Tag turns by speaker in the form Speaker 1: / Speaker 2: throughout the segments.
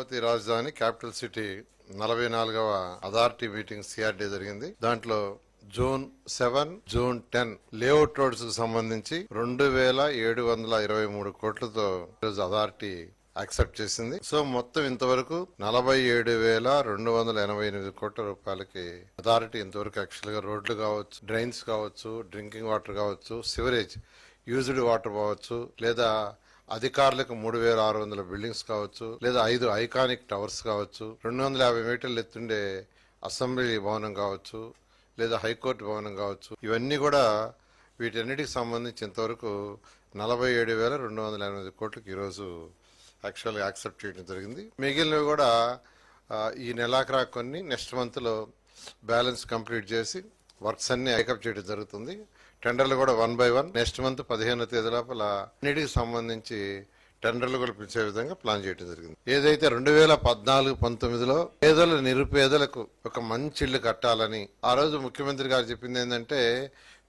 Speaker 1: అమరావతి రాజధాని capital city నలభై నాలుగవ అథారిటీ మీటింగ్ సిఆర్డీ జరిగింది. దాంట్లో June seven June ten layout రోడ్స్కు సంబంధించి రెండు వేల ఏడు వందల ఇరవై మూడు కోట్లతో ఈరోజు అథారిటీ యాక్సెప్ట్ చేసింది. సో మొత్తం ఇంతవరకు నలభై ఏడు వేల రెండు వందల ఎనభై ఎనిమిది కోట్ల రూపాయలకి అథారిటీ ఇంతవరకు యాక్చువల్గా రోడ్లు కావచ్చు డ్రైన్స్ కావచ్చు డ్రింకింగ్ వాటర్ కావచ్చు సివరేజ్ యూజ్డ్ వాటర్ కావచ్చు లేదా అధికారులకు మూడు వేల ఆరు వందల బిల్డింగ్స్ కావచ్చు లేదా ఐదు ఐకానిక్ టవర్స్ కావచ్చు రెండు వందల యాభై మీటర్లు ఎత్తుండే అసెంబ్లీ భవనం కావచ్చు లేదా హైకోర్టు భవనం కావచ్చు. ఇవన్నీ కూడా వీటన్నిటికి సంబంధించి ఇంతవరకు నలభై ఏడు వేల రెండు వందల ఎనిమిది కోట్లకు ఈరోజు యాక్చువల్గా యాక్సెప్ట్ చేయడం జరిగింది. మిగిలినవి కూడా ఈ నెలాఖరా కొన్ని నెక్స్ట్ మంత్లో బ్యాలెన్స్ కంప్లీట్ చేసి వర్క్స్ అన్ని ఐకప్ చేయడం జరుగుతుంది. టెండర్లు కూడా one by one. Next month పదిహేనో తేదీ లోపల అన్నిటికి సంబంధించి టెండర్లు కూడా పిలిచే విధంగా ప్లాన్ చేయడం జరిగింది. ఏదైతే రెండు వేల పద్నాలుగు పంతొమ్మిదిలో పేదలు నిరుపేదలకు ఒక మంచి ఇల్లు కట్టాలని ఆ రోజు ముఖ్యమంత్రి గారు చెప్పింది ఏంటంటే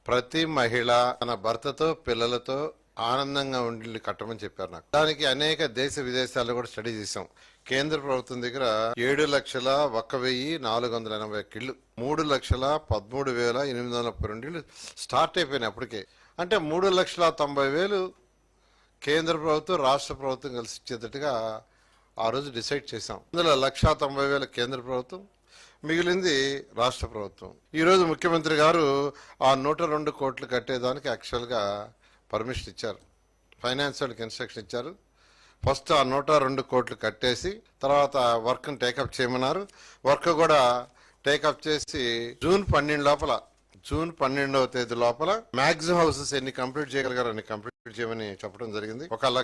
Speaker 1: ప్రతి మహిళ తన భర్తతో పిల్లలతో ఆనందంగా ఉండి కట్టమని చెప్పారు నాకు. దానికి అనేక దేశ విదేశాల్లో కూడా స్టడీ చేశాం. కేంద్ర ప్రభుత్వం దగ్గర ఏడు లక్షల ఒక్క వెయ్యి నాలుగు వందల ఎనభై ఒక్క ఇళ్ళు మూడు లక్షల పదమూడు వేల ఎనిమిది వందల ముప్పై రెండు ఇళ్ళు స్టార్ట్ అయిపోయినాయి అప్పటికే. అంటే మూడు లక్షల తొంభై వేలు కేంద్ర ప్రభుత్వం రాష్ట్ర ప్రభుత్వం కలిసి ఇచ్చేటట్టుగా ఆ రోజు డిసైడ్ చేశాం. అందులో లక్షా తొంభై వేల కేంద్ర ప్రభుత్వం మిగిలింది రాష్ట్ర ప్రభుత్వం. ఈరోజు ముఖ్యమంత్రి గారు ఆ నూట రెండు కోట్లు కట్టేదానికి యాక్చువల్గా పర్మిషన్ ఇచ్చారు. ఫైనాన్స్ వాళ్ళకి ఇన్స్ట్రక్షన్ ఇచ్చారు. ఫస్ట్ ఆ నూట రెండు కోట్లు కట్టేసి తర్వాత వర్క్ని టేకప్ చేయమన్నారు. వర్క్ కూడా టేకప్ చేసి జూన్ పన్నెండు లోపల జూన్ పన్నెండవ తేదీ లోపల మ్యాక్సిమం హౌసెస్ ఎన్ని కంప్లీట్ చేయగలిగారు అన్ని కంప్లీట్ చేయమని చెప్పడం జరిగింది. ఒక లక్ష